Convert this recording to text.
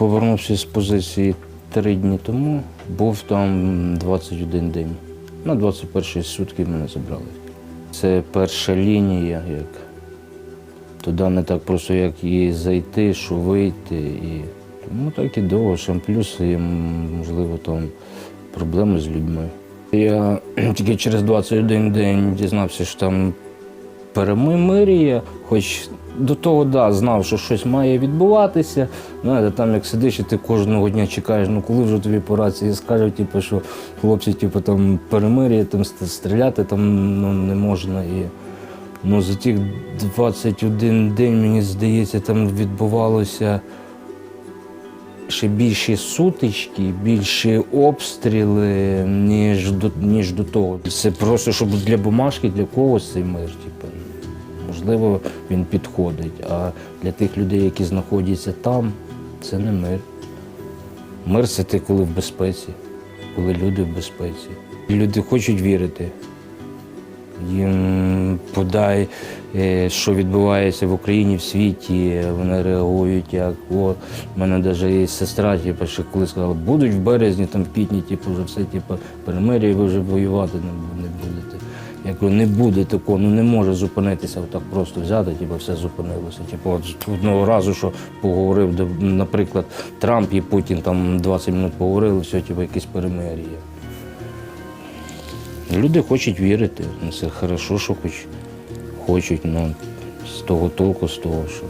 повернувся з позиції три дні тому, був там 21 день. На 21 сутки мене забрали. Це перша лінія, як туди не так просто, як і зайти, що вийти. І... Тому так і довго, ще плюс і, можливо, там проблеми з людьми. Я тільки через 21 день дізнався, що там перемир'я, хоч до того да, знав, що щось має відбуватися. Знаєте, там як сидиш і ти кожного дня чекаєш, ну коли вже тобі по рації скажуть, типу, що хлопці, типу, там перемир'я, там стріляти там ну, не можна. І, ну, за тих 21 день, мені здається, там відбувалося ще більші сутички, більші обстріли, ніж до, ніж до того. Це просто щоб для бумажки, для когось цей мир. Типу. Можливо, він підходить. А для тих людей, які знаходяться там, це не мир. Мир це ти, коли в безпеці, коли люди в безпеці. Люди хочуть вірити. Їм подай, е, що відбувається в Україні, в світі. Вони реагують як о, в мене навіть і сестра, типу, ще коли сказала, будуть в березні, там в квітні, типу, вже все, типу, перемир'я, ви вже воювати не, бу- не будете. Я кажу, не буде такого, ну не може зупинитися, так просто взяти, типу, все зупинилося. Типу, от одного разу, що поговорив, де, наприклад, Трамп і Путін там 20 минут поговорили, все, типу, якесь перемир'я. Люди хочуть вірити. Ну, Це хорошо, що хоч хочуть, ну з того толку, з того, що